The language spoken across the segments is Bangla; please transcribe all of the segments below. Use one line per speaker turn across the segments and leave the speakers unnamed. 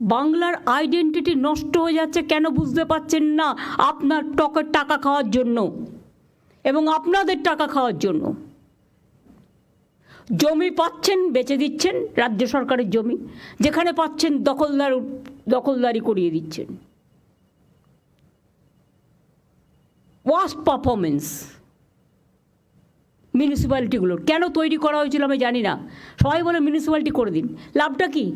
বাংলার আইডেন্টিটি নষ্ট হয়ে যাচ্ছে কেন বুঝতে পারছেন না আপনার টকের টাকা খাওয়ার জন্য এবং আপনাদের টাকা খাওয়ার জন্য? জমি পাচ্ছেন, বেচে দিচ্ছেন, রাজ্য সরকারের জমি, যেখানে পাচ্ছেন দখলদার, দখলদারি করিয়ে দিচ্ছেন। ওয়াস্ট পারফরমেন্স মিউনিসিপ্যালিটিগুলোর কেন তৈরি করা হয়েছিল আমি জানি না। সবাই বলে মিউনিসিপ্যালিটি করে দিন। লাভটা কি?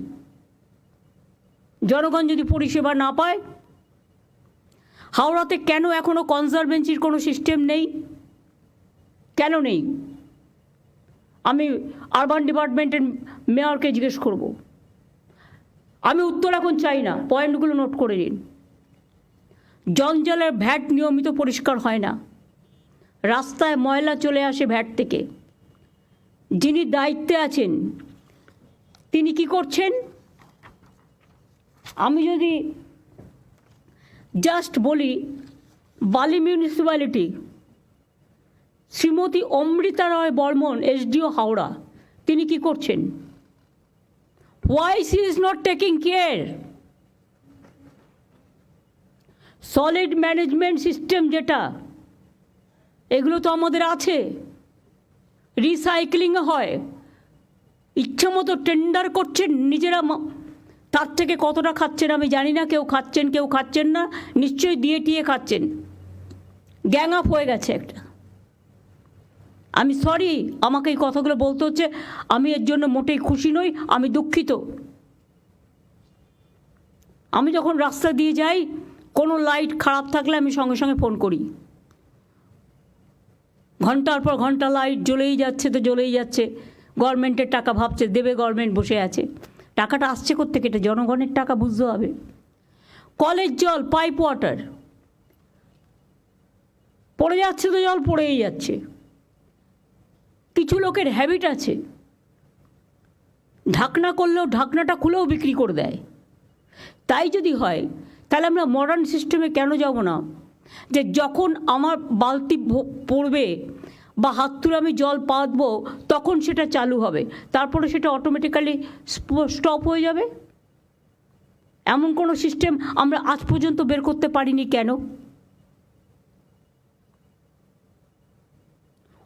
জনগণ যদি পরিষেবা না পায়, হাওড়াতে কেন এখনও কনজারভেন্সির কোনো সিস্টেম নেই? কেন নেই? আমি আরবান ডিপার্টমেন্টের মেয়রকে জিজ্ঞেস করব। আমি উত্তর এখন চাই না পয়েন্টগুলো নোট করে নিন। জঞ্জালের ভ্যাট নিয়মিত পরিষ্কার হয় না। রাস্তায় ময়লা চলে আসে ভ্যাট থেকে। যিনি দায়িত্বে আছেন, তিনি কি করছেন? আমি যদি জাস্ট বলি, বালি মিউনিসিপ্যালিটি শ্রীমতী অমৃতা রয় বর্মন এসডিও হাওড়া, তিনি কি করছেন? Why she is not taking care solid management system যেটা, এগুলো তো আমাদের আছে। রিসাইক্লিং হয়। ইচ্ছা মতো টেন্ডার করছেন, নিজেরা তার থেকে কতটা খাচ্ছেন আমি জানি না, কেউ খাচ্ছেন কেউ খাচ্ছেন না, নিশ্চয়ই দিয়ে টিয়ে খাচ্ছেন। গ্যাং আপ হয়ে গেছে একটা। আমি সরি, আমাকে এই কথাগুলো বলতে হচ্ছে, আমি এর জন্য মোটেই খুশি নই, আমি দুঃখিত। আমি যখন রাস্তা দিয়ে যাই, কোনো লাইট খারাপ থাকলে আমি সঙ্গে সঙ্গে ফোন করি। ঘণ্টার পর ঘণ্টা লাইট জ্বলেই যাচ্ছে তো জ্বলেই যাচ্ছে, গভর্নমেন্টের টাকা ভাবছে, দেবে গভর্নমেন্ট বসে আছে। টাকাটা আসছে কোথেকে এটা জনগণের টাকা, বুঝতে হবে। কলের জল, পাইপ ওয়াটার। পড়ে যাচ্ছে তো জল, পড়েই যাচ্ছে। কিছু লোকের হ্যাবিট আছে। ঢাকনা করলেও ঢাকনাটা খুলেও বিক্রি করে দেয়। তাই যদি হয়, তাহলে আমরা মডার্ন সিস্টেমে কেন যাব না? যে যখন আমার বালতি পড়বে বা হাত তুলে আমি জল পাতবো, তখন সেটা চালু হবে। তারপরে সেটা অটোমেটিক্যালি স্টপ হয়ে যাবে। এমন কোনো সিস্টেম আমরা আজ পর্যন্ত বের করতে পারিনি কেন?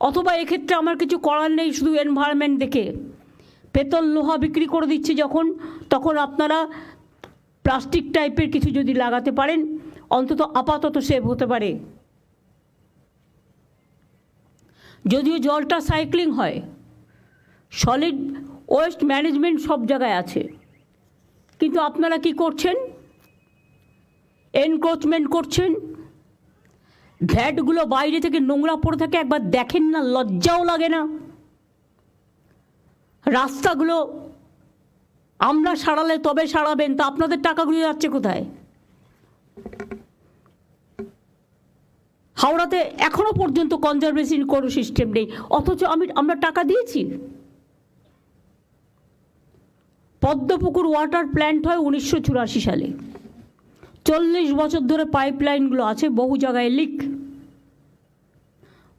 অথবা এক্ষেত্রে আমার কিছু করার নেই শুধু এনভায়রনমেন্ট দেখে। পেতল লোহা বিক্রি করে দিচ্ছে যখন, তখন আপনারা প্লাস্টিক টাইপের কিছু যদি লাগাতে পারেন, অন্তত আপাতত সেভ হতে পারে। যদিও জলটা সাইক্লিং হয়, সলিড ওয়েস্ট ম্যানেজমেন্ট সব জায়গায় আছে। কিন্তু আপনারা কি করছেন? এনক্রোচমেন্ট করছেন। ভ্যাটগুলো বাইরে থেকে নোংরা পড়ে থাকে, একবার দেখেন না, লজ্জাও লাগে না। রাস্তাগুলো আমরা সারালে তবে সারাবেন, তা আপনাদের টাকাগুলো যাচ্ছে কোথায়? হাওড়াতে এখনও পর্যন্ত কনজারভেশন কোনো সিস্টেম নেই। অথচ আমি, আমরা টাকা দিয়েছি। পদ্মপুকুর ওয়াটার প্ল্যান্ট হয় উনিশশো চুরাশি সালে। চল্লিশ বছর ধরে পাইপলাইনগুলো আছে বহু জায়গায় লিক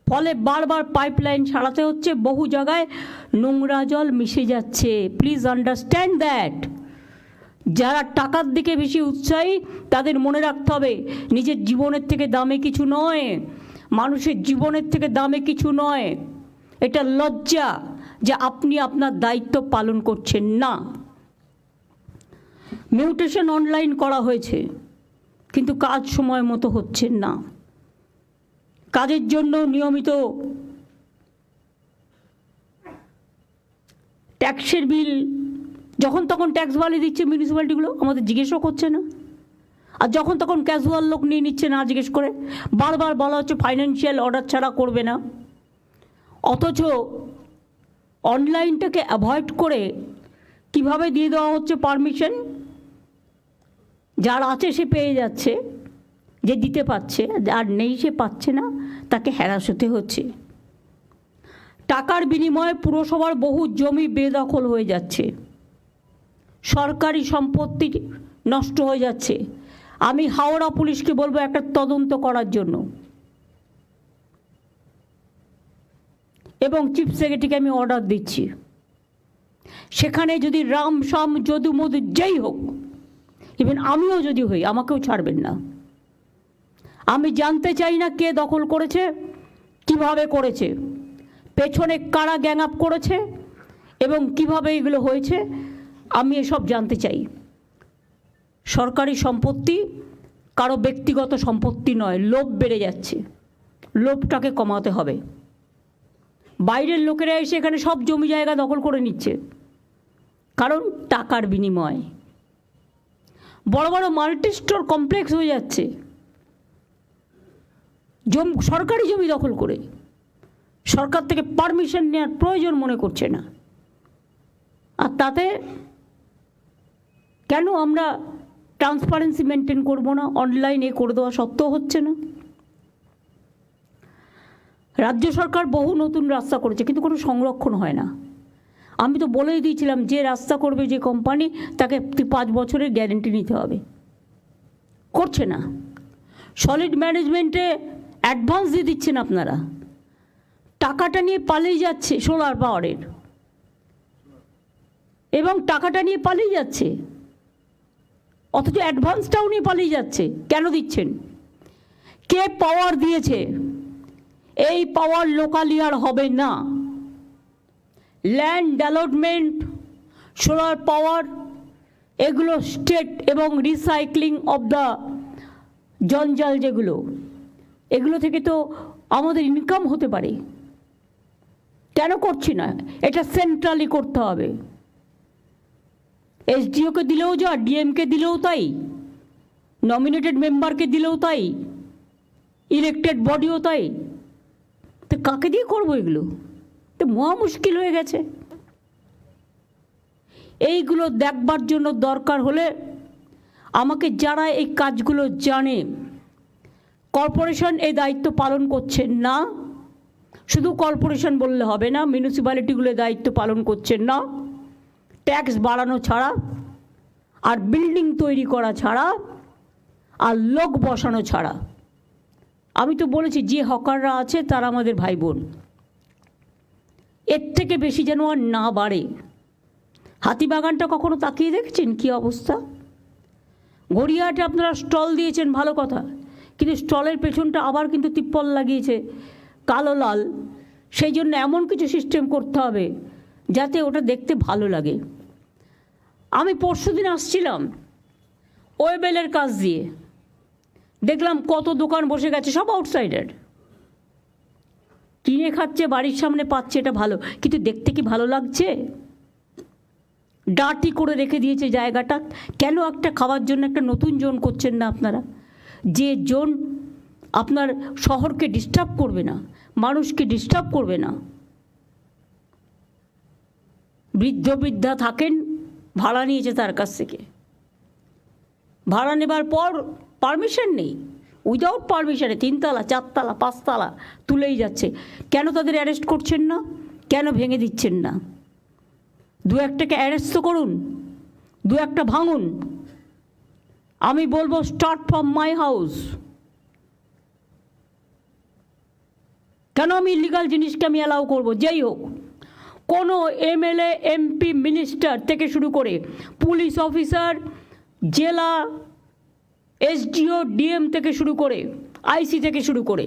ফলে বারবার পাইপলাইন ছাড়াতে হচ্ছে, বহু জায়গায় নোংরা জল মিশে যাচ্ছে। প্লিজ আন্ডারস্ট্যান্ড দ্যাট যারা টাকার দিকে বেশি উৎসাহী, তাদের মনে রাখতে হবে, নিজের জীবনের থেকে দামে কিছু নয়। মানুষের জীবনের থেকে দামে কিছু নয়। এটা লজ্জা যে আপনি আপনার দায়িত্ব পালন করছেন না। মিউটেশন অনলাইন করা হয়েছে, কিন্তু কাজ সময় মতো হচ্ছে না। কাজের জন্য নিয়মিত ট্যাক্সের বিল যখন তখন ট্যাক্স বাড়িয়ে দিচ্ছে মিউনিসিপ্যালিটিগুলো আমাদের জিজ্ঞেসও করছে না। আর যখন তখন ক্যাজুয়াল লোক নিয়ে নিচ্ছে না জিজ্ঞেস করে। বারবার বলা হচ্ছে ফাইন্যান্সিয়াল অর্ডার ছাড়া করবে না। অথচ অনলাইনটাকে অ্যাভয়েড করে কীভাবে দিয়ে দেওয়া হচ্ছে পারমিশন যার আছে সে পেয়ে যাচ্ছে, যে দিতে পারছে আর নেই সে পাচ্ছে না, তাকে হ্যারাস হতে হচ্ছে। টাকার বিনিময়ে পুরসভার বহু জমি বেদখল হয়ে যাচ্ছে। সরকারি সম্পত্তি নষ্ট হয়ে যাচ্ছে। আমি হাওড়া পুলিশকে বলব একটা তদন্ত করার জন্য। এবং চিফ সেক্রেটারিকে আমি অর্ডার দিচ্ছি। সেখানে যদি রাম শাম যদু, মধু যেই হোক ইভেন আমিও যদি হই, আমাকেও ছাড়বেন না। আমি জানতে চাই না কে দখল করেছে, কীভাবে করেছে, পেছনে কারা গ্যাং আপ করেছে, এবং কীভাবে এগুলো হয়েছে আমি এসব জানতে চাই। সরকারি সম্পত্তি কারও ব্যক্তিগত সম্পত্তি নয়, লোভ বেড়ে যাচ্ছে। লোভটাকে কমাতে হবে। বাইরের লোকেরা এসে এখানে সব জমি জায়গা দখল করে নিচ্ছে। কারণ টাকার বিনিময়। বড় বড় মাল্টি স্টোর কমপ্লেক্স হয়ে যাচ্ছে। জম, সরকারি জমি দখল করে। সরকার থেকে পারমিশন নেওয়ার প্রয়োজন মনে করছে না। আর তাতে কেন আমরা ট্রান্সপারেন্সি মেনটেন করব না? অনলাইনে করে দেওয়া সত্ত্বেও হচ্ছে না। রাজ্য সরকার বহু নতুন রাস্তা করেছে, কিন্তু কোনো সংরক্ষণ হয় না। আমি তো বলেই দিয়েছিলাম, যে রাস্তা করবে যে কোম্পানি তাকে পাঁচ বছরের গ্যারেন্টি নিতে হবে। করছে না। সলিড ম্যানেজমেন্টে অ্যাডভান্স দিয়ে দিচ্ছেন আপনারা। টাকাটা নিয়ে পালিয়ে যাচ্ছে সোলার পাওয়ারের এবং টাকাটা নিয়ে পালিয়ে যাচ্ছে। অথচ অ্যাডভান্সটাও নিয়ে পালিয়ে যাচ্ছে। কেন দিচ্ছেন? কে পাওয়ার দিয়েছে? এই পাওয়ার লোকালিয়ার হবে না। ল্যান্ড ডেভেলপমেন্ট সোলার পাওয়ার এগুলো স্টেট এবং রিসাইক্লিং অফ দ্য জঞ্জাল যেগুলো, এগুলো থেকে তো আমাদের ইনকাম হতে পারে। কেন করছি না? এটা সেন্ট্রালি করতে হবে। এসডিওকে দিলেও যা ডিএমকে দিলেও তাই নমিনেটেড মেম্বারকে দিলেও তাই ইলেক্টেড বডিও তাই। তো কাকে দিয়ে করব এগুলো? তো মহা মুশকিল হয়ে গেছে। এইগুলো দেখবার জন্য দরকার হলে আমাকে যারা এই কাজগুলো জানে, কর্পোরেশন এই দায়িত্ব পালন করছেন না, শুধু কর্পোরেশন বললে হবে না মিউনিসিপ্যালিটিগুলো দায়িত্ব পালন করছেন না। ট্যাক্স বাড়ানো ছাড়া, আর বিল্ডিং তৈরি করা ছাড়া, আর লোক বসানো ছাড়া। আমি তো বলেছি, যে হকাররা আছে তারা আমাদের ভাই বোন এর থেকে বেশি যেন আর না বাড়ে। হাতিবাগানটা কখনো তাকিয়ে দেখেছেন কি অবস্থা? গড়িয়াহাটে আপনারা স্টল দিয়েছেন, ভালো কথা। কিন্তু স্টলের পেছনটা আবার কিন্তু তিপ্পল লাগিয়েছে, কালো লাল। সেই জন্য এমন কিছু সিস্টেম করতে হবে, যাতে ওটা দেখতে ভালো লাগে। আমি পরশু দিন আসছিলাম ওয়েবেলের কাজ দিয়ে। দেখলাম কত দোকান বসে গেছে, সব আউটসাইডার কিনে খাচ্ছে, বাড়ির সামনে পাচ্ছে, এটা ভালো। কিন্তু দেখতে কি ভালো লাগছে? ডাটি করে রেখে দিয়েছে জায়গাটা। কেন একটা খাওয়ার জন্য একটা নতুন জোন করছেন না আপনারা? যে জোন আপনার শহরকে ডিস্টার্ব করবে না, মানুষকে ডিস্টার্ব করবে না। বৃদ্ধ বৃদ্ধা থাকেন ভাড়া নিয়েছে তার কাছ থেকে। ভাড়া নেবার পর পারমিশন নেই। উইদাউট পারমিশনে তিনতলা, চারতলা, পাঁচতলা তুলেই যাচ্ছে। কেন তাদের অ্যারেস্ট করছেন না? কেন ভেঙে দিচ্ছেন না? দু একটাকে অ্যারেস্ট তো করুন, দু একটা ভাঙুন। আমি বলব স্টার্ট ফ্রম মাই হাউস কেন আমি ইলিগাল জিনিসকে আমি অ্যালাউ করব? যেই হোক। কোনো এমএলএ, এমপি, মিনিস্টার থেকে শুরু করে পুলিশ অফিসার, জেলা, এসডিও, ডিএম থেকে শুরু করে, আইসি থেকে শুরু করে